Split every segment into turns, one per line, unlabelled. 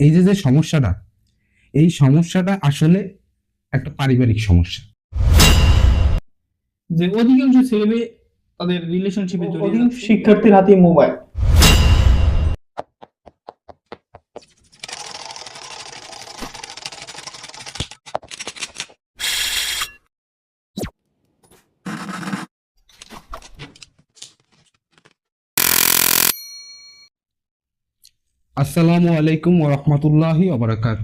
এই যে যে সমস্যাটা এই সমস্যাটা আসলে একটা পারিবারিক সমস্যা।
যে অধিকাংশ ছেলে তাদের রিলেশনশিপে
অধিকাংশ শিক্ষার্থীর হাতে মোবাইল
আসসালামু আলাইকুম ওরহমতুল্লাহি ওবরাকাত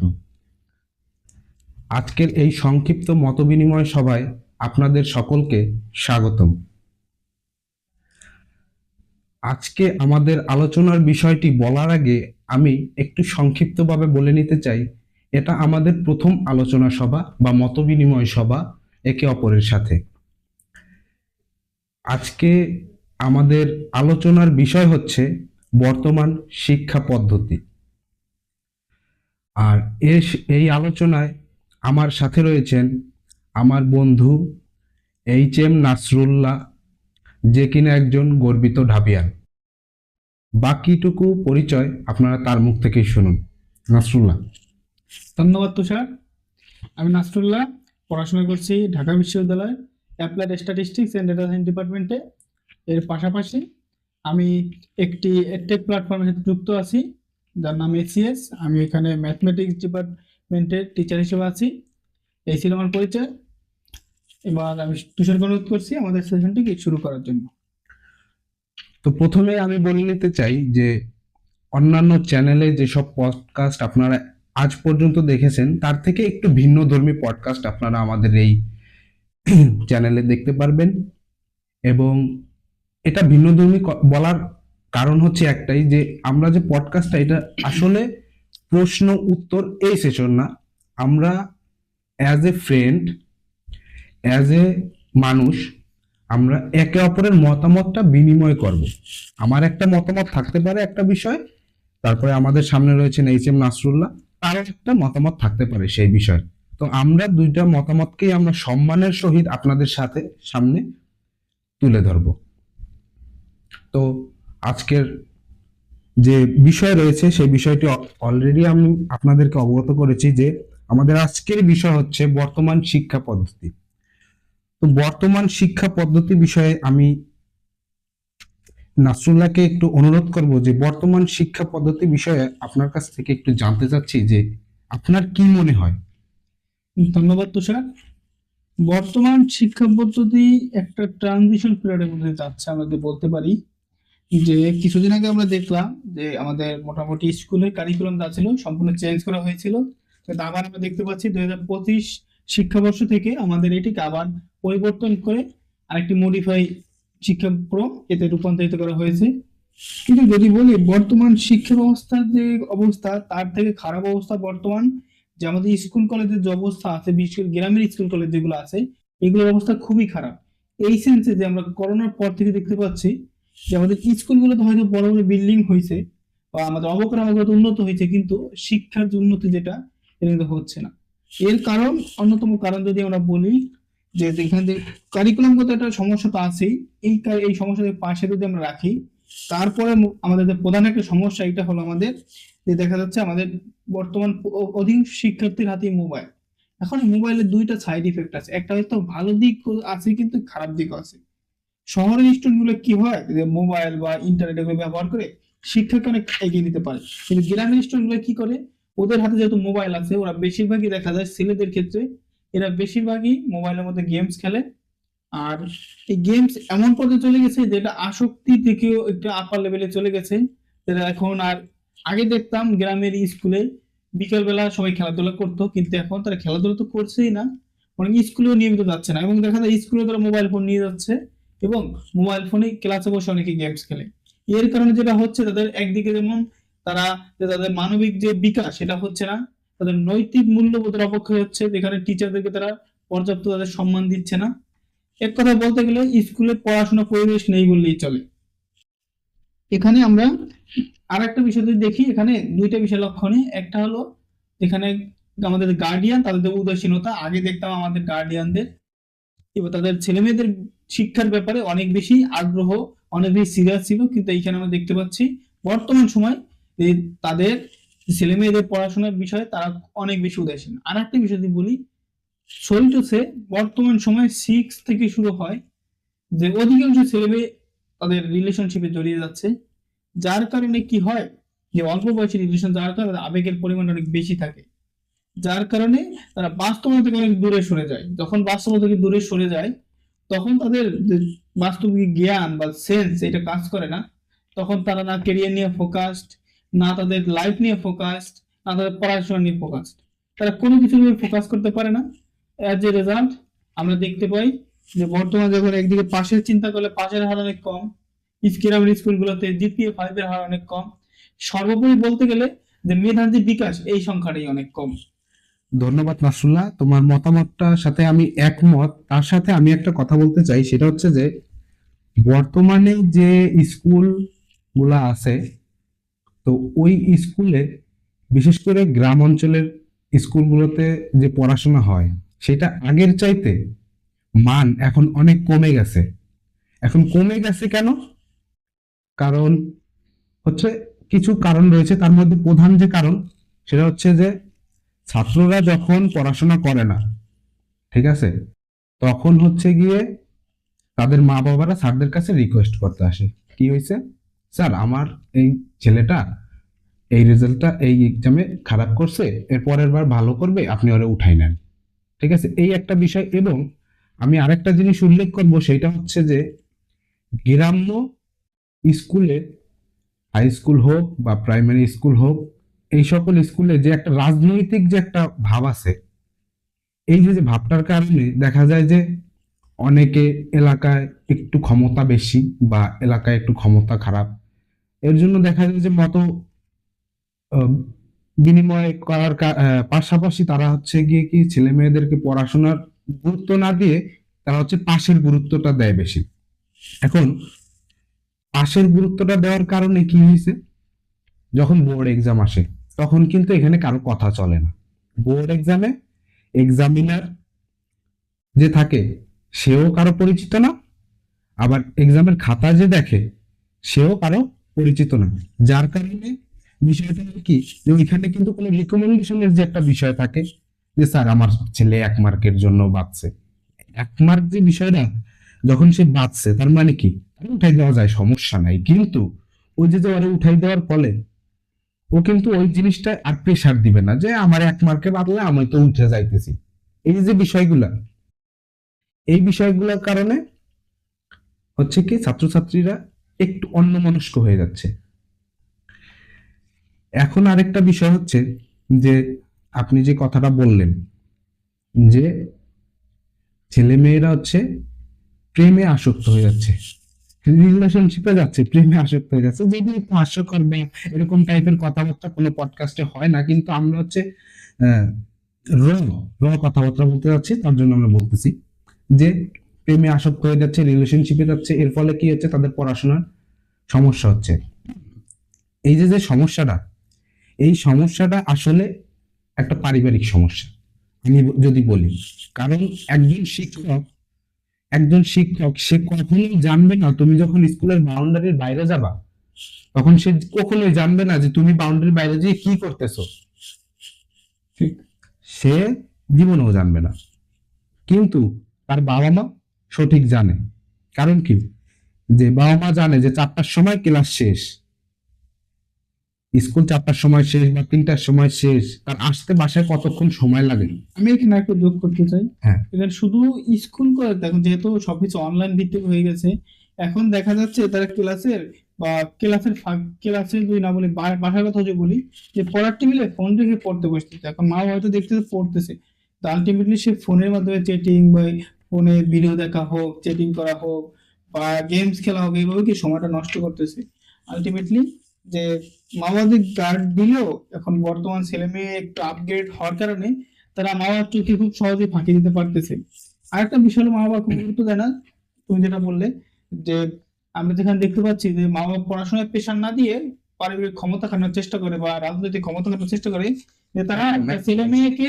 আজকের এই সংক্ষিপ্ত মতবিনিময় সভায় আপনাদের সকলকে স্বাগতম। আজকে আমাদের আলোচনার বিষয়টি বলার আগে আমি একটু সংক্ষিপ্তভাবে বলে নিতে চাই, এটা আমাদের প্রথম আলোচনা সভা বা মতবিনিময় সভা একে অপরের সাথে। আজকে আমাদের আলোচনার বিষয় হচ্ছে বর্তমান শিক্ষা পদ্ধতি। আর এর এই আলোচনায় আমার সাথে রয়েছেন আমার বন্ধু এইচ এম নাসরুল্লাহ, যে কিনা একজন গর্বিত ঢাবিয়ান। বাকিটুকু পরিচয় আপনারা তার মুখ থেকেই শুনুন। নাসরুল্লাহ।
ধন্যবাদ তুষার। আমি নাসরুল্লাহ, পড়াশোনা করছি ঢাকা বিশ্ববিদ্যালয় applied statistics and data science ডিপার্টমেন্টে। এর পাশাপাশি আমি একটি টেক প্ল্যাটফর্মের সাথে যুক্ত আছি, যার নাম এসিএস আমি এখানে ম্যাথমেটিক্স ডিপার্টমেন্টের টিচার হিসেবে আছি। এই ছিল আমার পরিচয়। এবার আমি তুষারকে অনুরোধ করছি আমাদের সেশনটিকে শুরু করার জন্য।
তো প্রথমে আমি বলে নিতে চাই যে, অন্যান্য চ্যানেলে যেসব পডকাস্ট আপনারা আজ পর্যন্ত দেখেছেন, তার থেকে একটু ভিন্ন ধর্মী পডকাস্ট আপনারা আমাদের এই চ্যানেলে দেখতে পারবেন। এবং এটা ভিন্নধর্মী বলার কারণ হচ্ছে একটাই যে আমরা যে পডকাস্টটা এটা আসলে প্রশ্ন উত্তর এই সেশন না। আমরা as a friend as a মানুষ, আমরা একে অপরের মতামতটা বিনিময় করব। আমার একটা মতামত থাকতে পারে একটা বিষয়, তারপরে আমাদের সামনে রয়েছেন এইচ এম নাসরুল্লাহ তার একটা মতামত থাকতে পারে সেই বিষয়ে। তো আমরা দুইটা মতামতকেই আমরা সম্মানের সহিত আপনাদের সাথে সামনে তুলে ধরব। তো আজকের যে বিষয় রয়েছে, সেই বিষয়টি অলরেডি আমি আপনাদেরকে অবগত করেছি যে আমাদের আজকের বিষয় হচ্ছে বর্তমান শিক্ষা পদ্ধতি। তো বর্তমান শিক্ষা পদ্ধতি বিষয়ে আমি নাসরুল্লাহকে একটু অনুরোধ করব যে বর্তমান শিক্ষা পদ্ধতি বিষয়ে আপনার কাছ থেকে একটু জানতে চাচ্ছি যে আপনার কি মনে হয়?
ধন্যবাদ তুষার। বর্তমান শিক্ষা পদ্ধতি একটা ট্রানজিশন পিরিয়ডের মধ্যে যাচ্ছে, আমরা বলতে পারি। যে কিছুদিন আগে আমরা দেখলাম যে আমাদের মোটামুটি স্কুলের কারিকুলাম যা ছিল, সম্পূর্ণ চেঞ্জ করা হয়েছিল। আবার আমরা দেখতে পাচ্ছি দুই হাজার পঁচিশ শিক্ষাবর্ষ থেকে আমাদের এটিকে আবার পরিবর্তন করে আরেকটি মডিফাই শিক্ষাক্রম এতে রূপান্তরিত করা হয়েছে। কিন্তু যদি বলি, বর্তমান শিক্ষা ব্যবস্থার যে অবস্থা, তার থেকে খারাপ অবস্থা বর্তমান। যে আমাদের স্কুল কলেজের যে অবস্থা আছে, বিশেষ করে গ্রামের স্কুল কলেজ যেগুলো আছে, এগুলোর অবস্থা খুবই খারাপ। এই সেন্সে যে আমরা করোনার পর থেকে দেখতে পাচ্ছি যে আমাদের স্কুলগুলোতে হয়তো বড় বড় বিল্ডিং হয়েছে বা আমাদের অবকাঠামোগত উন্নত হয়েছে, কিন্তু শিক্ষার যে উন্নতি যেটা এটা হচ্ছে না। এর কারণ, অন্যতম কারণ যদি আমরা বলি যে এখানে যে কারিকুলামগত একটা সমস্যা তো আছেই, এই এই সমস্যাকে পাশে যদি আমরা রাখি, তারপরে আমাদের যে প্রধান একটা সমস্যা, এটা হলো আমাদের যে দেখা যাচ্ছে আমাদের বর্তমান অধিকাংশ শিক্ষার্থীর হাতে মোবাইল এখন মোবাইলের দুইটা সাইড ইফেক্ট আছে। একটা হয়তো ভালো দিক আছে, কিন্তু খারাপ দিকও আছে। শহরের স্টুডেন্টগুলো কি হয়? যে মোবাইল বা ইন্টারনেট এগুলো ব্যবহার করে শিক্ষাকে অনেক এগিয়ে নিতে পারে। কিন্তু গ্রামের স্টুডেন্টগুলো কি করে? ওদের হাতে যেহেতু মোবাইল আছে, ওরা বেশিরভাগই দেখা যায় ছেলেদের ক্ষেত্রে, এরা বেশিরভাগই মোবাইলের মধ্যে গেমস খেলে। আর এই গেমস এমন পর্যায়ে চলে গেছে যেটা আসক্তি থেকেও একটু আপার লেভেলে চলে গেছে। যেটা এখন আর আগে দেখতাম গ্রামের স্কুলে বিকালবেলা সবাই খেলাধুলা করতো, কিন্তু এখন তারা খেলাধুলা তো করছেই না। অনেক স্কুলেও নিয়মিত যাচ্ছে না। এবং দেখা যায় স্কুলে তারা মোবাইল ফোন নিয়ে যাচ্ছে। এবং মোবাইল ফোনে ক্লাসে বসে অনেকে গেমস খেলে। এর কারণে যেটা হচ্ছে, তাদের একদিকে যেমন তারা তাদের মানবিক যে বিকাশ, সেটা হচ্ছে না। তাদের নৈতিক মূল্যবোধের অবক্ষয় হচ্ছে, যেখানে টিচারদেরকে তারা পর্যাপ্ত তাদের সম্মান দিচ্ছে না। এক কথা বলতে গেলে স্কুলে পড়াশোনা পরিবেশ নেই বললেই চলে। এখানে আমরা আর একটা বিষয় যদি দেখি, এখানে দুইটা বিষয় লক্ষণে একটা হলো, এখানে আমাদের গার্ডিয়ান তাদের উদাসীনতা, আগে দেখতাম আমাদের গার্ডিয়ানদের এবার তাদের ছেলে মেয়েদের শিক্ষার ব্যাপারে অনেক বেশি আগ্রহ, অনেক বেশি সিরিয়াস ছিল, কিন্তু এইখানে আমরা দেখতে পাচ্ছি বর্তমান সময় তাদের ছেলে মেয়েদের পড়াশোনার বিষয়ে তারা অনেক বেশি উদাসীন। আর একটা বিষয় বলি, চলতেছে বর্তমান সময়ে সিক্স থেকে শুরু হয় যে অধিকাংশ ছেলে মেয়ে তাদের রিলেশনশিপে জড়িয়ে যাচ্ছে, যার কারণে কি হয় যে অল্প বয়সী রিলেশন যার কারণে আবেগের পরিমাণ অনেক বেশি থাকে, যার কারণে তারা বাস্তবতা থেকে অনেক দূরে সরে যায়। যখন বাস্তবতা থেকে দূরে সরে যায় তখন তাদের বাস্তবিক জ্ঞান বা সেন্স এটা কাজ করে না, তখন তারা না কেরিয়ার নিয়ে ফোকাসড না তাদের লাইফ নিয়ে ফোকাসড না তাদের পড়াশোনা নিয়ে ফোকাসড তারা কোনো কিছু নিয়ে ফোকাস করতে পারে না। অ্যাজ এ রেজাল্ট আমরা দেখতে পাই যে বর্তমানে যখন একদিকে পাশের চিন্তা করলে পাশের হার অনেক কম গ্রামের স্কুলগুলোতে দ্বিতীয় ফাইভের হার অনেক কম। সর্বোপরি বলতে গেলে যে মেধার যে বিকাশ, এই সংখ্যাটাই অনেক কম।
ধন্যবাদ নাসরুল্লাহ তোমার মতামতটার সাথে আমি একমত। তার সাথে আমি একটা কথা বলতে চাই, সেটা হচ্ছে যে, বর্তমানে যে স্কুলগুলা আছে, তো ওই স্কুলে বিশেষ করে গ্রাম অঞ্চলের স্কুলগুলোতে যে পড়াশোনা হয়, সেটা আগের চাইতে মান এখন অনেক কমে গেছে। এখন কমে গেছে কেন? কারণ হচ্ছে কিছু কারণ রয়েছে। তার মধ্যে প্রধান যে কারণ, সেটা হচ্ছে যে ছাত্ররা যখন পড়াশোনা করে না, ঠিক আছে? তখন হচ্ছে গিয়ে তাদের মা বাবারা স্যারদের কাছে রিকোয়েস্ট করতে আসে। কি হয়েছে? স্যার, আমার এই ছেলেটা এই রেজাল্টটা এই এক্সামে খারাপ করছে, এর পরের বার ভালো করবে, আপনি ওরা উঠাই নেন। ঠিক আছে? এই একটা বিষয় এবং আমি আরেকটা জিনিস উল্লেখ করব, সেটা হচ্ছে যে গ্রাম্য স্কুলে হাই স্কুল হোক বা প্রাইমারি স্কুল হোক এই সকল স্কুলে যে একটা রাজনৈতিক যে একটা ভাব আছে, এই যে ভাবটার কারণে দেখা যায় যে অনেকে এলাকায় একটু ক্ষমতা বেশি বা এলাকায় একটু ক্ষমতা খারাপ, এর জন্য দেখা যায় যে মত বিনিময় করার পাশাপাশি তারা হচ্ছে গিয়ে কি ছেলে মেয়েদেরকে পড়াশোনার গুরুত্ব না দিয়ে তারা হচ্ছে পাশের গুরুত্বটা দেয় বেশি। এখন পাশের গুরুত্বটা দেওয়ার কারণে কি হয়েছে? যখন বোর্ড এক্সাম আসে তখন কিন্তু এখানে কারও কথা চলে না। বোর্ড এক্সামে এক্সামিনার যে থাকে, সেও কারও পরিচিত না, আবার এক্সামের খাতা যে দেখে, সেও কারও পরিচিত না। যার কারণে বিষয়টা কি, যে ওইখানে কিন্তু কোনো রিকমেন্ডেশনের যে একটা বিষয় থাকে, যে স্যার আমার ছেলে এক মার্কের জন্য বাঁচছে। এক মার্ক যে বিষয়টা, যখন সে বাঁচছে, তার মানে কি? উঠাই দেওয়া যায়, সমস্যা নাই। কিন্তু ওই যে উঠাই দেওয়ার ফলে ও কিন্তু ওই জিনিসটা আর প্রেশার দিবে না যে আমার এক মার্কে বাদলে আমি তো উঠে যাইতেছি। এই যে বিষয়গুলা, এই বিষয়গুলোর কারণে হচ্ছে কি ছাত্রছাত্রীরা একটু অন্যমনস্ক হয়ে যাচ্ছে। এখন আরেকটা বিষয় হচ্ছে যে আপনি যে কথাটা বললেন যে ছেলে মেয়েরা হচ্ছে প্রেমে আসক্ত হয়ে যাচ্ছে। রিলেশনশিপে যাচ্ছে, প্রেমে আসক্ত হয়ে যাচ্ছে। যদি একটু হাস্যকর বা এরকম টাইপের কথাবার্তা কোনো পডকাস্টে হয় না, কিন্তু আমরা হচ্ছে র র কথাবার্তা বলতে যাচ্ছি, তার জন্য আমরা বলতেছি যে প্রেমে আসক্ত হয়ে যাচ্ছে রিলেশনশিপে যাচ্ছে, এর ফলে কি হচ্ছে? তাদের পড়াশোনার সমস্যা হচ্ছে। এই যে যে সমস্যাটা, এই সমস্যাটা আসলে একটা পারিবারিক সমস্যা। আমি যদি বলি, কারণ একজন শিক্ষক একজন শিক্ষক সে কখনো জানবে না তুমি যখন স্কুলের বাউন্ডারির বাইরে যাবা তখন সে কখনোই জানবে না যে তুমি বাউন্ডারির বাইরে গিয়ে কি করতেছো।
ঠিক।
সে জীবনেও জানবে না। কিন্তু তার বাবা মা সঠিক জানে। কারণ কি? যে বাবা মা জানে যে চারটার সময় ক্লাস শেষ। স্কুল চারটার সময় শেষ বা তিনটার সময় শেষ তার আসতে বাসায় কতক্ষণ সময় লাগে?
আমি এখানে একটু যোগ করতে চাই।
হ্যাঁ।
এখানে শুধু স্কুল করে দেখুন যেহেতু সবকিছু অনলাইন ভিত্তিক হয়ে গেছে এখন দেখা যাচ্ছে তারা ক্লাসের বা ক্লাসের ফাঁক- ক্লাসে যদি না বলি বাসার কথা যদি বলি যে পড়ার টেবিলে ফোন রেখে পড়তে বসতেছে এখন মা হয়তো দেখতেছে পড়তেছে। তো আলটিমেটলি সে ফোনের মাধ্যমে চেটিং বা ফোনে ভিডিও দেখা হোক চেটিং করা হোক বা গেমস খেলা হোক এইভাবে কি সময়টা নষ্ট করতেছে? আলটিমেটলি যে মা বাবাদের গার্ড দিলেও এখন বর্তমান ছেলে মেয়ে একটু আপগ্রেড হওয়ার কারণে তারা মা বাবার চোখে খুব সহজে ফাঁকি দিতে পারতেছে। আরেকটা বিষয় হলো মা বাবা খুব গুরুত্ব দেয় না তুমি যেটা বললে যে আমরা যেখানে দেখতে পাচ্ছি যে মা বাবা পড়াশোনায় প্রেশার না দিয়ে পারিবারিক ক্ষমতা খাটানোর চেষ্টা করে বা রাজনৈতিক ক্ষমতা খাটানোর চেষ্টা করে যে তারা একটা ছেলে মেয়েকে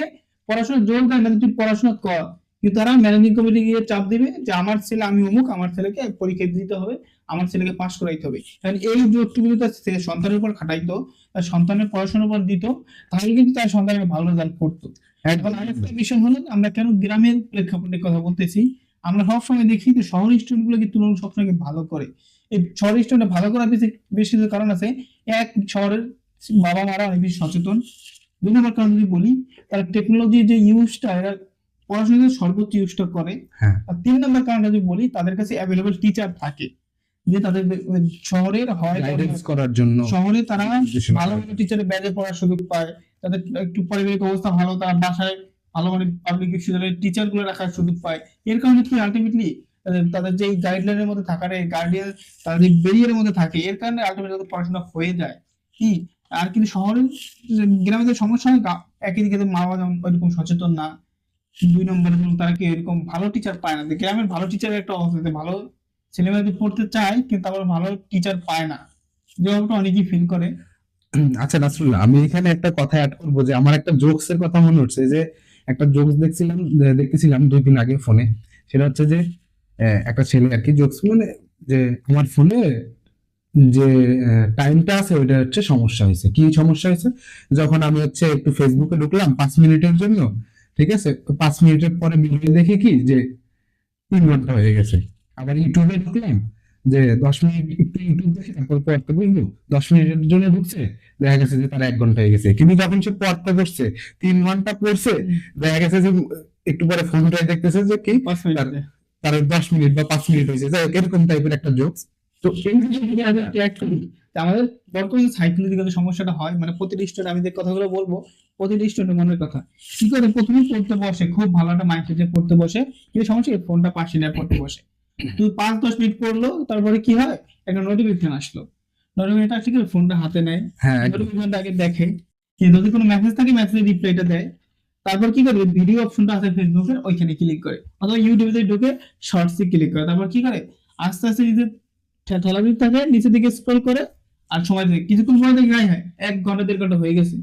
পড়াশোনা জোর দেয় না তুই পড়াশোনা কর। কিন্তু তারা ম্যানেজিং কমিটি গিয়ে চাপ দিবে যে আমার ছেলে আমি অমুক আমার ছেলেকে পরীক্ষা দিতে হবে। আমার ছেলেকে পাশ করাইতে হবে। কারণ এই জোরটুকু যদি তার সন্তানের উপর খাটাইতো তার সন্তানের পড়াশোনার উপর দিত তাহলে কিন্তু তার সন্তানের ভালো রেজাল্ট করতো এখন আরেকটা বিষয় হলো আমরা কেন গ্রামের প্রেক্ষাপটে কথা বলতেছি? আমরা সবসময় দেখি যে শহরের স্টুডেন্ট গুলোকে তুলনা সবসময় ভালো করে। এই শহরের স্টুডেন্ট ভালো করার বেশি বেশ কিছু কারণ আছে। এক শহরের বাবা মারা অনেক বেশি সচেতন। দুই নম্বর কারণ যদি বলি তারা টেকনোলজির যে ইউজটা এরা পড়াশোনার সর্বোচ্চ ইউজটা করে।
হ্যাঁ।
আর তিন নম্বর কারণটা যদি বলি তাদের কাছে অ্যাভেলেবল টিচার থাকে। যে তাদের শহরের হয়
গাইডেন্স করার জন্য
শহরে তারা ভালো। ভালো টিচারের ব্যাজে পড়ার সুযোগ পায়। তাদের একটু পারিবারিক অবস্থা ভালো তারা বাসায় ভালো মানে পাবলিক বিশ্ববিদ্যালয়ের টিচারগুলো রাখার সুযোগ পায়। এর কারণে কি আলটিমেটলি তাদের যে গাইডলাইনের মধ্যে থাকার গার্ডিয়ান তাদের যে বেরিয়ারের মধ্যে থাকে এর কারণে আলটিমেটলি তাদের পড়াশোনা হয়ে যায়। কি? আর কিন্তু শহরে গ্রামে যে সমস্যা হয় একই দিকে মা বাবা যেমন ওইরকম সচেতন না। দুই নম্বরে তারা কি এরকম ভালো টিচার পায় না। গ্রামের ভালো টিচারের একটা অবস্থা যে ভালো ছেলেমেয়েদের পড়তে চায়, কিন্তু আবার ভালো টিচার পায় না। যেভাবে অনেকেই ফিল করে।
আচ্ছা নাসরুল্লাহ আমি এখানে একটা কথা অ্যাড করব যে, আমার একটা জোকস এর কথা মনে হচ্ছে যে, একটা জোকস দেখছিলাম দেখতেছিলাম দুই দিন আগে ফোনে। সেটা হচ্ছে যে একটা ছেলে আর কি জোকস মানে যে, আমার ফোনে যে টাইমটা আছে, ওইটা হচ্ছে সমস্যা হয়েছে। কি সমস্যা হয়েছে? যখন আমি হচ্ছে একটু ফেসবুকে ঢুকলাম পাঁচ মিনিটের জন্য, ঠিক আছে? পাঁচ মিনিটের পরে ভিডিও দেখি কি? যে, তিন ঘণ্টা হয়ে গেছে। আবার ইউটিউবে ঢুকলাম যে দশ মিনিট একটু ইউটিউব দেখে তারপর পড়তে বলব দশ মিনিটের জন্য ঢুকছে দেখা গেছে যে তার এক ঘণ্টা হয়ে গেছে। কিন্তু যখন সে পড়তে বসছে তিন ঘণ্টা পড়ছে দেখা গেছে যে একটু পরে ফোনটাই দেখতেছে যে কি?
পাঁচ মিনিটে
তার দশ মিনিট বা পাঁচ মিনিট হয়েছে। যাই এরকম টাইপের একটা জোকস তো এই
আমাদের বর্তমানে সাইকোলজিক্যাল সমস্যাটা হয় মানে প্রতিটি স্টুডেন্ট আমি যে কথাগুলো বলব প্রতিটি স্টুডেন্টের মনের কথা। কি করে? প্রথমে পড়তে বসে খুব ভালো একটা মাইন্ডসেট পড়তে বসে কিন্তু সমস্যা ফোনটা পাশে নিয়ে পড়তে বসে। তুই পাঁচ দশ মিনিট পড়ল তারপরে কি হয়? একটা নোটিফিকেশন আসলো। নোটিফিকেশন আসলে ফোনটা হাতে নেয়।
হ্যাঁ
নোটিফিকেশনটা আগে দেখে। যদি কোনো মেসেজ থাকে মেসেজের রিপ্লাইটা দেয় তারপর কি করে ভিডিও অপশনটা আছে ফেসবুকের ওইখানে ক্লিক করে। অথবা ইউটিউবে ঢুকে শর্টসে ক্লিক করে। তারপর কি করে? আস্তে আস্তে নিজের ঠেলাবির থাকে নিচের দিকে স্ক্রল করে আর সময় থেকে কিছুক্ষণ পরে দেখে গায়ে হয়। এক ঘণ্টা দেড় ঘণ্টা হয়ে গেছে।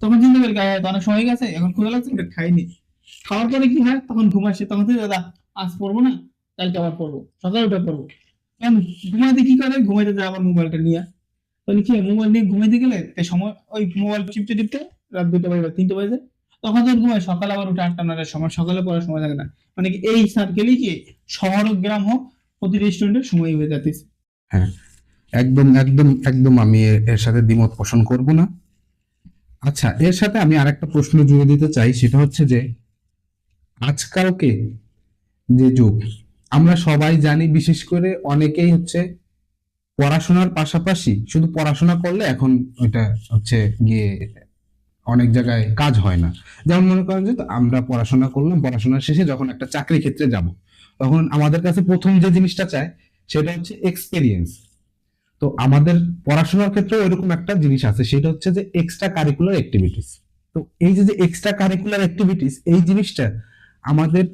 তখন চিন্তা করি গায়ে হয় অনেক সময় গেছে এখন ক্ষুধা লাগছে খাইনি। খাওয়ার পরে কি হয়? তখন ঘুম আসে। তখন দাদা আজ পড়ব না। কালকে আবার পড়ব? সকালে উঠে পড়ব। কেন? ঘুমাইতে কি করে? ঘুমাইতে যায় আবার মোবাইলটা নিয়ে। তাহলে কি মোবাইল নিয়ে ঘুমাইতে গেলে এই সময় ওই মোবাইল চিপতে টিপতে রাত দুটো বাজে বা তিনটে বাজে তখন তো ঘুমায় সকালে আবার উঠে আটটা নটার সময় সকালে পড়ার সময় থাকে না। মানে কি এই সার্কেলই কি? শহর হোক গ্রাম হোক প্রতি রেস্টুরেন্টের সময় হয়ে যাচ্ছে
একদম একদম একদম আমি এর- এর সাথে দ্বিমত পোষণ করব না। আচ্ছা এর সাথে আমি আরেকটা প্রশ্ন জুড়ে দিতে চাই। সেটা হচ্ছে যে আজকালকে যে যুগ আমরা সবাই জানি, বিশেষ করে অনেকেই হচ্ছে পড়াশোনার পাশাপাশি, শুধু পড়াশোনা করলে এখন ওইটা হচ্ছে গিয়ে অনেক জায়গায় কাজ হয় না। যেমন মনে করেন যে আমরা পড়াশোনা করলাম, পড়াশোনা শেষে যখন একটা চাকরি ক্ষেত্রে যাব, তখন আমাদের কাছে প্রথম যে জিনিসটা চায়, সেটা হচ্ছে এক্সপিরিয়েন্স তো আমাদের পড়াশোনার ক্ষেত্রে ওইরকম একটা জিনিস আছে, সেটা হচ্ছে যে এক্সট্রা কারিকুলার অ্যাক্টিভিটিস তো এই যে যে এক্সট্রা কারিকুলার অ্যাক্টিভিটিস এই জিনিসটা আমাদের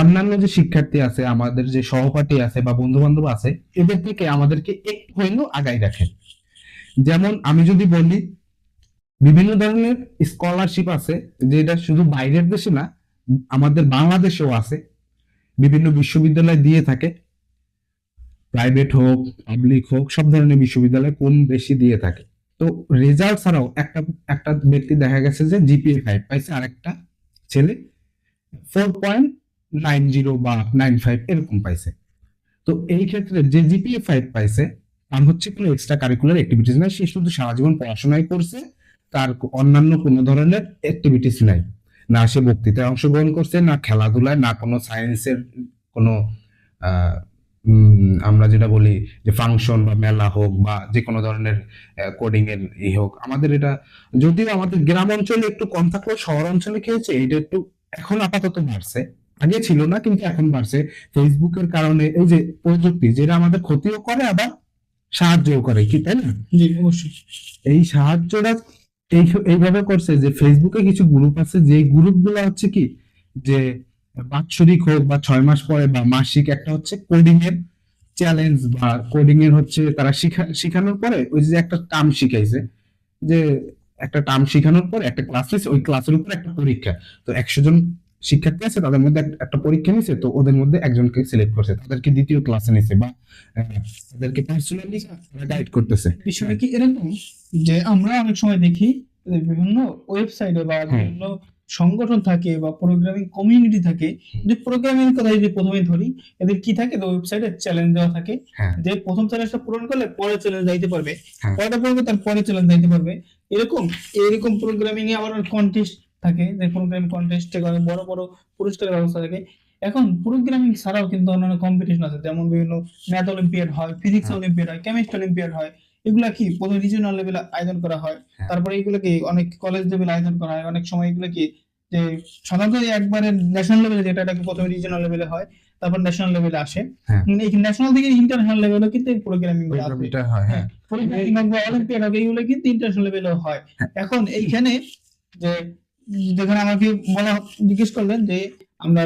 অন্যান্য যে শিক্ষার্থী আছে, আমাদের যে সহপাঠী আছে বা বন্ধু বান্ধব আছে, এদের থেকে আমাদেরকে একটু হইলেও আগাই রাখে যেমন আমি যদি বলি, বিভিন্ন ধরনের স্কলারশিপ আছে, যেটা শুধু বাইরের দেশে না, আমাদের বাংলাদেশেও আছে। বিভিন্ন বিশ্ববিদ্যালয় দিয়ে থাকে। প্রাইভেট হোক পাবলিক হোক, সব ধরনের বিশ্ববিদ্যালয় কম বেশি দিয়ে থাকে। তো রেজাল্ট ছাড়াও একটা একটা ব্যক্তি দেখা গেছে যে জিপিএ ফাইভ পাইছে আর একটা ছেলে। ফোর পয়েন্ট নাইন জিরো বা নাইন ফাইভ এরকম পাইছে। তো এই ক্ষেত্রে যে জিপিএ ফাইভ পাইছে, তার হচ্ছে কোনো এক্সট্রা কারিকুলার অ্যাক্টিভিটিস নাই, সে শুধু সারা জীবন পড়াশোনাই করছে, তার অন্যান্য কোনো ধরনের অ্যাক্টিভিটিস নাই। না সে বক্তৃতায় অংশগ্রহণ করছে, না খেলাধুলায়, না কোনো সায়েন্সের কোনো আমরা যেটা বলি যে ফাংশন বা মেলা হোক বা যে কোনো ধরনের কোডিং এর ই হোক, আমাদের এটা, যদিও আমাদের গ্রাম অঞ্চলে একটু কম থাকলেও শহর অঞ্চলে খেয়েছে এটা একটু এখন আপাতত বাড়ছে। আগে ছিল না কিন্তু এখন বাড়ছে। ফেসবুকের কারণে এই যে প্রযুক্তি যেটা আমাদের ক্ষতিও করে আবার সাহায্যও করে কি তাই না?
জি অবশ্যই।
এই সাহায্যটা এই এইভাবে করছে যে ফেসবুকে কিছু গ্রুপ আছে যে গ্রুপগুলো হচ্ছে কি যে বাৎসরিক হোক বা ছয় মাস পরে বা মাসিক একটা হচ্ছে কোডিং এর চ্যালেঞ্জ বা কোডিং এর হচ্ছে তারা শিখা শিখানোর পরে ওই যে একটা টার্ম শিখাইছে যে একটা টার্ম শিখানোর পরে একটা ক্লাস ওই ক্লাসের উপর একটা পরীক্ষা। তো একশো জন শিক্ষার্থী আছে তাদের মধ্যে একটা পরীক্ষা নিছে তো ওদের মধ্যে একজনকে সিলেক্ট করছে। তাদেরকে দ্বিতীয় ক্লাসে নিছে বা তাদেরকে পার্সোনালি গাইড করতেছে।
বিষয়টা কি এরকম যে আমরা অনেক সময় দেখি বিভিন্ন ওয়েবসাইটে বা
হ্যাঁ।
বিভিন্ন সংগঠন থাকে বা প্রোগ্রামিং কমিউনিটি থাকে যে প্রোগ্রামিং কথা যদি প্রথমে ধরি এদের কি থাকে? তো ওয়েবসাইটে চ্যালেঞ্জ দেওয়া থাকে।
হ্যাঁ।
যে প্রথম চ্যালেঞ্জটা পূরণ করলে পরের চ্যালেঞ্জ যাইতে পারবে।
হ্যাঁ।
পরেরটা পূরণ করলে তার পরের চ্যালেঞ্জ যাইতে পারবে। এরকম এরকম প্রোগ্রামিং এ আবার কন্টেস্ট থাকে যে প্রোগ্রামিং কন্টেস্টে বড় বড় পুরস্কারের ব্যবস্থা থাকে এখন প্রোগ্রামিং ছাড়াও কিন্তু অন্যান্য কম্পিটিশন আছে যেমন বিভিন্ন ম্যাথ অলিম্পিয়াড হয় ফিজিক্স
হ্যাঁ।
অলিম্পিয়াড হয় কেমিস্ট্রি অলিম্পিয়াড হয় এগুলা কি প্রথমে রিজিওনাল লেভেলে আয়োজন করা হয়
হ্যাঁ।
তারপরে এগুলো কি অনেক কলেজ লেভেলে আয়োজন করা হয় অনেক সময় এগুলো কি যে সাধারণত একবারে ন্যাশনাল লেভেলে যেটা এটাকে প্রথমে রিজিওনাল লেভেলে হয় তারপর ন্যাশনাল লেভেলে আসে
হ্যাঁ।
এই ন্যাশনাল থেকে ইন্টারন্যাশনাল লেভেলে কিন্তু প্রোগ্রামিংগুলো আসে
এটা হয় হ্যাঁ
প্রোগ্রামিং অলিম্পিয়াড হবে এগুলো কিন্তু ইন্টারন্যাশনাল লেভেলেও হয়
হ্যাঁ।
এখন এইখানে যে যেখানে আমাকে বলা জিজ্ঞেস করলেন যে আমরা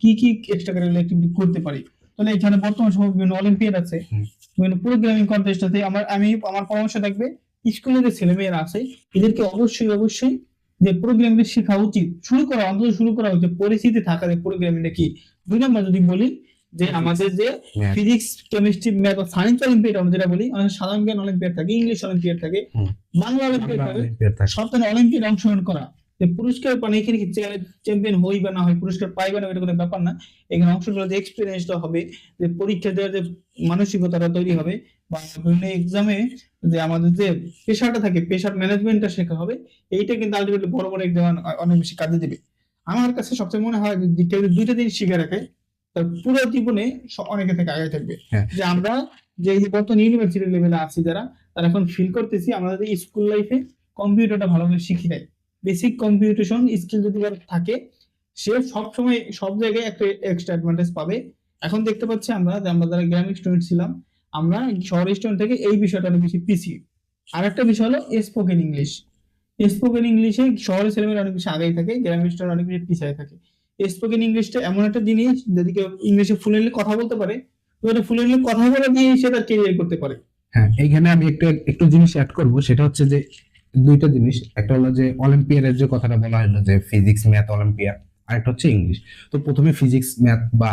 কি কি এক্সট্রা কারিকুলার অ্যাক্টিভিটি করতে পারি। তাহলে এখানে বর্তমান সময় বিভিন্ন অলিম্পিয়াড আছে বিভিন্ন প্রোগ্রামিং কন্টেস্ট আছে। আমার আমি আমার পরামর্শ থাকবে স্কুলে যে ছেলেমেয়েরা আছে এদেরকে অবশ্যই অবশ্যই যে প্রোগ্রামিং শেখা উচিত। শুরু করা অন্তত শুরু করা উচিত। পরিস্থিতি থাকা যে প্রোগ্রামিংটা কি? দুই নম্বর যদি বলি যে আমাদের যে ফিজিক্স কেমিস্ট্রি ম্যাথ বা সায়েন্স অলিম্পিয়াড আমরা যেটা বলি অনেক সাধারণ জ্ঞান অলিম্পিয়াড থাকে ইংলিশ অলিম্পিয়াড থাকে বাংলা অলিম্পিয়াড থাকে। সপ্তাহে অলিম্পিয়াড অংশগ্রহণ করা। যে পুরস্কার পানি এখানে চ্যাম্পিয়ন হই বা না হয় পুরস্কার পাই বা না এটা কোনো ব্যাপার না। এখানে অংশগ্রহণ যে এক্সপিরিয়েন্সটা হবে যে পরীক্ষা দেওয়ার যে মানসিকতাটা তৈরি হবে বা বিভিন্ন এক্সামে যে আমাদের যে পেশাটা থাকে পেশার ম্যানেজমেন্টটা শেখা হবে এইটা কিন্তু আলটিমেটলি বড় বড় এক্সাম অনেক বেশি কাজে দেবে। আমার কাছে সবচেয়ে মনে হয় যে কেউ দুইটা দিন শিখে রাখে তার পুরো জীবনে অনেকে থেকে আগে থাকবে।
হ্যাঁ।
যে আমরা যে বর্তমান ইউনিভার্সিটি লেভেলে আছি যারা তারা এখন ফিল করতেছি আমাদের স্কুল লাইফে কম্পিউটারটা ভালোভাবে শিখি দেয় বেসিক কম্পিউটেশন স্কিল যদি কারও থাকে, সে সব সময় সব জায়গায় একটা এক্সট্রা অ্যাডভান্টেজ পাবে। এখন দেখতে পাচ্ছি আমরা যে আমরা যারা গ্রামীণ স্টুডেন্ট ছিলাম, আমরা শহরের স্টুডেন্ট থেকে এই বিষয়টা অনেক বেশি পিছিয়ে। আর একটা বিষয় হলো স্পোকেন ইংলিশ স্পোকেন ইংলিশে শহরের ছেলেমেয়েরা অনেক বেশি আগেই থাকে গ্রামীণ স্টুডেন্ট অনেক বেশি পিছিয়ে থাকে। স্পোকেন ইংলিশটা এমন একটা জিনিস যদি কেউ ইংলিশে ফ্লুয়েন্টলি কথা বলতে পারে, তো এটা ফ্লুয়েন্টলি কথা বলে দিয়ে সে তার কেরিয়ার করতে পারে।
হ্যাঁ এইখানে আমি একটু একটু জিনিস অ্যাড করব, সেটা হচ্ছে যে দুইটা জিনিস একটা হলো যে অলিম্পিয়াডের যে কথাটা বলা হলো যে ফিজিক্স ম্যাথ অলিম্পিয়াড আরেকটা হচ্ছে ইংলিশ তো প্রথমে ফিজিক্স ম্যাথ বা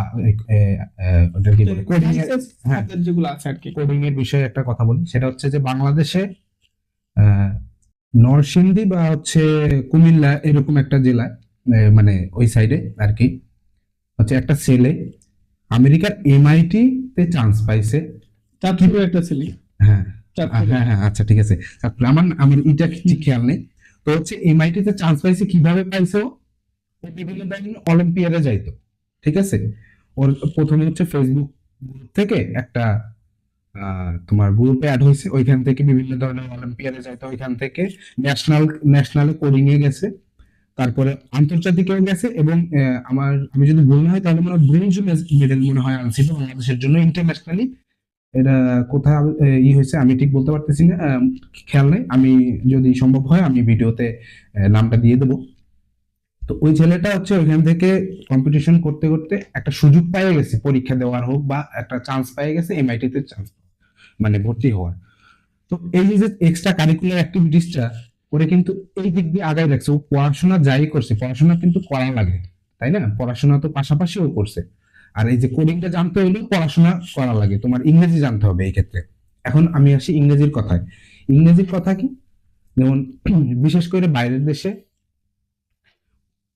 ওটা কি বলে? কোডিং এর হ্যাঁ।
যেগুলো আছে আর কি।
কোডিং এর বিষয়ে একটা কথা বলি। সেটা হচ্ছে যে বাংলাদেশে নরসিংদী বা হচ্ছে কুমিল্লা এরকম একটা জেলায় এ, মানে ওই সাইডে আর কি হচ্ছে একটা ছেলে আমেরিকার এমআইটি তে চান্স পাইছে।
চাঁদপুরের একটা ছেলে
হ্যাঁ। হ্যাঁ হ্যাঁ আচ্ছা ঠিক আছে। আমার আমার এটা ঠিক খেয়াল নেই? তো হচ্ছে এমআইটি তে চান্স পাইছে কীভাবে পাইছে ও? বিভিন্ন ধরনের অলিম্পিয়াডে যাইতো ঠিক আছে? ওর প্রথমে হচ্ছে ফেসবুক থেকে একটা তোমার গ্রুপে অ্যাড হয়েছে। ওইখান থেকে বিভিন্ন ধরনের অলিম্পিয়াডে যাইতো ওইখান থেকে ন্যাশনাল ন্যাশনালে কোডিং এ গেছে। তারপরে আন্তর্জাতিকেও গেছে এবং আমার আমি যদি ভুল না হয় তাহলে মনে হয় ব্রোঞ্জ মেডেল মনে হয় আনছিল বাংলাদেশের জন্য ইন্টারন্যাশনালি এটা কোথায় ই হয়েছে, আমি ঠিক বলতে পারতেছি না খেয়াল নেই। আমি যদি সম্ভব হয়, আমি ভিডিওতে নামটা দিয়ে দেবো। তো ওই ছেলেটা হচ্ছে ওইখান থেকে কম্পিটিশন করতে করতে একটা সুযোগ পেয়ে গেছে, পরীক্ষা দেওয়ার হোক বা একটা চান্স পেয়ে গেছে এমআইটি তে চান্স মানে ভর্তি হওয়ার। তো এই যে এক্সট্রা কারিকুলার অ্যাক্টিভিটিসটা করে কিন্তু এই দিক দিয়ে আগায় রাখছে। ও পড়াশোনা যাই করছে, পড়াশোনা কিন্তু করা লাগে, তাই না? পড়াশোনা তো পাশাপাশি ও করছে। আর এই যে কোডিংটা জানতে হলেও পড়াশোনা করা লাগে, তোমার ইংরেজি জানতে হবে এই ক্ষেত্রে। এখন আমি আসি ইংরেজির কথায়। ইংরেজির কথা কি? যেমন, বিশেষ করে বাইরের দেশে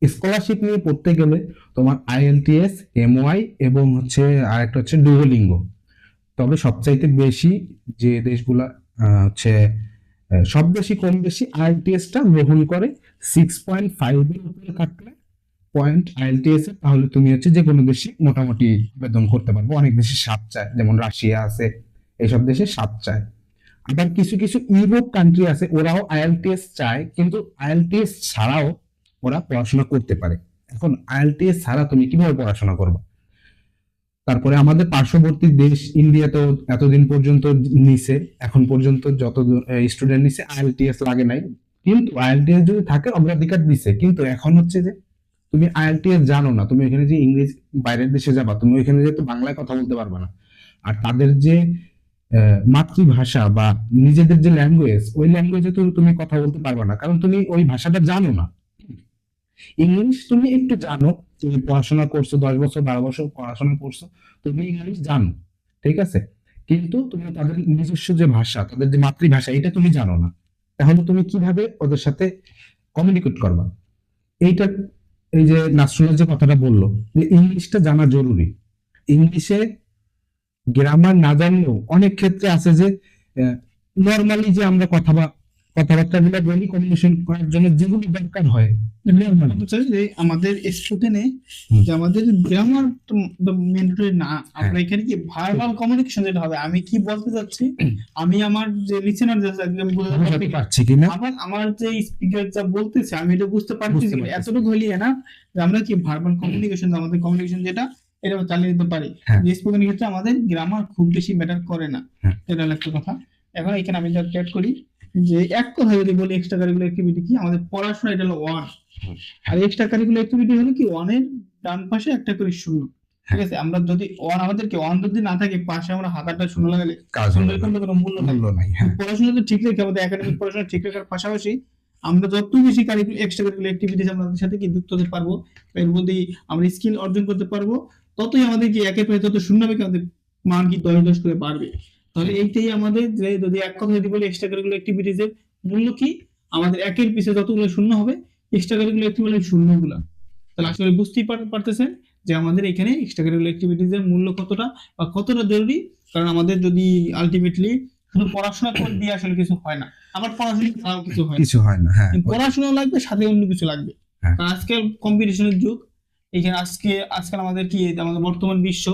স্কলারশিপ নিয়ে পড়তে গেলে তোমার আইএলটিএস এমওয়াই এবং হচ্ছে আরেকটা হচ্ছে ডুয়োলিঙ্গো তবে সবচাইতে বেশি যে দেশগুলা হচ্ছে সব বেশি কম বেশি আইএলটিএসটা গ্রহণ করে সিক্স পয়েন্ট ফাইভের উপরে থাকলে পয়েন্ট আইএলটিএস এর তাহলে তুমি হচ্ছে যে কোনো দেশে মোটামুটি আবেদন করতে পারব। অনেক দেশে সাত চায়, যেমন রাশিয়া আছে এইসব দেশে সাত চায়। আবার কিছু কিছু ইউরোপ কান্ট্রি আছে, ওরাও আইএলটিএস চায়, কিন্তু আইএলটিএস ছাড়াও ওরা পড়াশোনা করতে পারে। এখন আইএলটিএস ছাড়া তুমি কীভাবে পড়াশোনা করবে? তারপরে আমাদের পার্শ্ববর্তী দেশ ইন্ডিয়াতেও এতদিন পর্যন্ত নিছে, এখন পর্যন্ত যত স্টুডেন্ট নিছে আইএলটিএস লাগে নাই। কিন্তু আইএলটিএস যদি থাকে, অগ্রাধিকার দিছে। কিন্তু এখন হচ্ছে যে তুমি আইএলটিএস জানো না, তুমি এখানে যে ইংরেজি বাইরের দেশে যাবা, তুমি ওইখানে যেহেতু বাংলায় কথা বলতে পারবে না। আর তাদের যে মাতৃভাষা বা নিজেদের যে ল্যাঙ্গুয়েজ ওই ল্যাঙ্গুয়েজে তো তুমি কথা বলতে পারবে না, কারণ তুমি ওই ভাষাটা জানো না। ইংলিশ তুমি একটু জানো, তুমি পড়াশোনা করছ, দশ বছর, বারো বছর পড়াশোনা করছ, তুমি ইংলিশ জানো, ঠিক আছে? কিন্তু তুমি তাদের নিজস্ব যে ভাষা, তাদের যে মাতৃভাষা, এটা তুমি জানো না। তাহলে তুমি কীভাবে ওদের সাথে কমিউনিকেট করবা? এইটা এই যে নাসরুলের যে কথাটা বলল, যে ইংলিশটা জানা জরুরি। ইংলিশে গ্রামার না জানলেও অনেক ক্ষেত্রে আছে যে নর্মালি যে আমরা কথা কমিউনিকেশন করার জন্য যেগুলি দরকার হয়
আমাদের স্টুডেন্টে যে আমাদের গ্রামার না আমরা
হ্যাঁ।
এখানে কি ভার্বাল কমিউনিকেশন যেটা হবে আমি কি বলতে চাচ্ছি আমি আমার যে লিসেনার আমি বলে
পারছি কিনা
আবার আমার যে স্পিকার যা বলতেছে আমি এটা বুঝতে পারছি
বুঝতে।
এতটুকু হইলে না যে আমরা কি ভার্বাল কমিউনিকেশন আমাদের কমিউনিকেশন যেটা এটা চালিয়ে দিতে পারি
হ্যাঁ।
যে স্পোকেন ক্ষেত্রে আমাদের গ্রামার খুব বেশি ম্যাটার করে না
হ্যাঁ।
এটা হলো একটা কথা এখন এখানে আমি যা অ্যাড করি যে এক কথা যদি বলি এক্সট্রা কারিকুলার অ্যাক্টিভিটি কি? আমাদের পড়াশোনা এটা হলো ওয়ান আর এক্সট্রা কারিকুলার অ্যাক্টিভিটি হলো কি? ওয়ানের ডান পাশে একটা করে শূন্য। ঠিক আছে? আমরা যদি ওয়ান আমাদেরকে ওয়ান যদি না থাকে পাশে আমরা হাত আটটা শূন্য লাগালে
কাজ।
কোনো মূল্য
মূল্য নাই হ্যাঁ।
পড়াশোনা তো ঠিক রেখে আমাদের একাডেমিক পড়াশোনা ঠিক রাখার পাশাপাশি আমরা যত বেশি কারিকুলার এক্সট্রা কারিকুলার অ্যাক্টিভিটিস আমরা তাদের সাথে কি যুক্ত হতে পারব এর মধ্যে আমরা স্কিল অর্জন করতে পারব ততই আমাদের কি একের পরে তত শূন্য হবে কি? আমাদের মান কি দশ দশ করে বাড়বে। তাহলে এইটাই আমাদের যে যদি এক কথা যদি বলি এক্সট্রা কারিকুলার অ্যাক্টিভিটিস এর মূল্য কি? আমাদের একের পিছে যতগুলো শূন্য হবে এক্সট্রা কারিকুলার অ্যাক্টিভিটি শূন্যগুলো। তাহলে আসলে বুঝতেই পারতেছেন যে আমাদের এখানে এক্সট্রা কারিকুলার অ্যাক্টিভিটিস এর মূল্য কতটা বা কতটা জরুরি। কারণ আমাদের যদি আলটিমেটলি শুধু পড়াশোনা করে দিয়ে আসলে কিছু হয় না। আবার পড়াশোনা ছাড়াও কিছু হয় না।
কিছু হয় না হ্যাঁ
পড়াশোনা লাগবে সাথে অন্য কিছু লাগবে।
হ্যাঁ।
আজকাল কম্পিটিশনের যুগ এখানে আজকে আজকাল আমাদের কি আমাদের বর্তমান বিশ্ব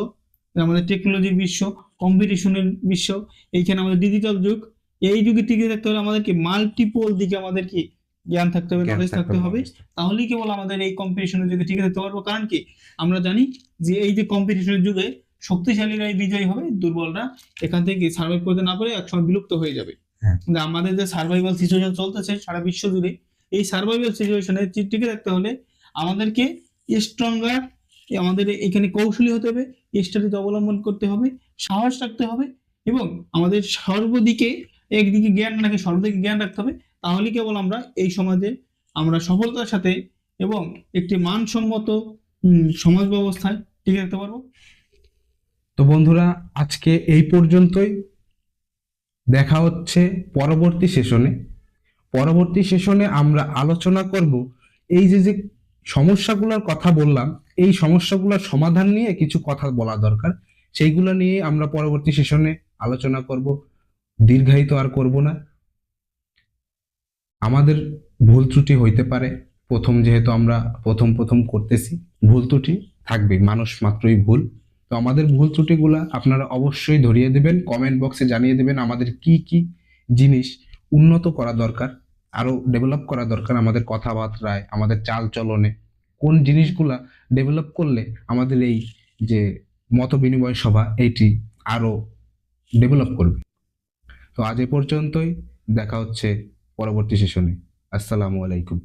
আমাদের টেকনোলজির বিশ্ব কম্পিটিশনের বিশ্ব এইখানে আমাদের ডিজিটাল যুগ। এই যুগে টিকে থাকতে হলে আমাদেরকে মাল্টিপল দিকে আমাদেরকে জ্ঞান থাকতে হবে নলেজ থাকতে হবে। তাহলেই কেবল আমাদের এই কম্পিটিশনের যুগে টিকে থাকতে পারব। কারণ কি? আমরা জানি যে এই যে কম্পিটিশনের যুগে শক্তিশালীরাই বিজয়ী হবে দুর্বলরা এখান থেকে সার্ভাইভ করতে না পারে একসময় বিলুপ্ত হয়ে যাবে।
হ্যাঁ।
আমাদের যে সার্ভাইভাল সিচুয়েশন চলতেছে সারা বিশ্ব জুড়ে এই সার্ভাইভাল সিচুয়েশনে টিকে থাকতে হলে আমাদেরকে স্ট্রঙ্গার আমাদের এখানে কৌশলী হতে হবে স্ট্র্যাটেজি অবলম্বন করতে হবে, সাহস রাখতে হবে এবং আমাদের সর্বদিকে একদিকে জ্ঞান না রেখে, সর্বদিকে জ্ঞান রাখতে হবে। তাহলে কেবল আমরা এই সমাজে আমরা সফলতার সাথে এবং একটি মানসম্মত সমাজ ব্যবস্থায় টিকে রাখতে পারব।
তো বন্ধুরা, আজকে এই পর্যন্তই। দেখা হচ্ছে পরবর্তী সেশনে। পরবর্তী সেশনে আমরা আলোচনা করব এই যে যে সমস্যাগুলোর কথা বললাম এই সমস্যাগুলোর সমাধান নিয়ে কিছু কথা বলা দরকার। সেইগুলো নিয়ে আমরা পরবর্তী সেশনে আলোচনা করব। দীর্ঘায়িত আর করব না। আমাদের ভুল ত্রুটি হইতে পারে। প্রথম যেহেতু আমরা প্রথম প্রথম করতেছি, ভুল ত্রুটি থাকবে মানুষ মাত্রই ভুল। তো আমাদের ভুল ত্রুটিগুলা আপনারা অবশ্যই ধরিয়ে দেবেন কমেন্ট বক্সে জানিয়ে দেবেন আমাদের কি কি জিনিস উন্নত করা দরকার আরও ডেভেলপ করা দরকার আমাদের কথাবার্তায়, আমাদের চাল চলনে কোন জিনিসগুলা ডেভেলপ করলে আমাদের এই যে মত বিনিময় সভা, এটি আরও ডেভেলপ করবে। তো আজ এ পর্যন্তই, দেখা হচ্ছে পরবর্তী সেশনে আসসালামু আলাইকুম।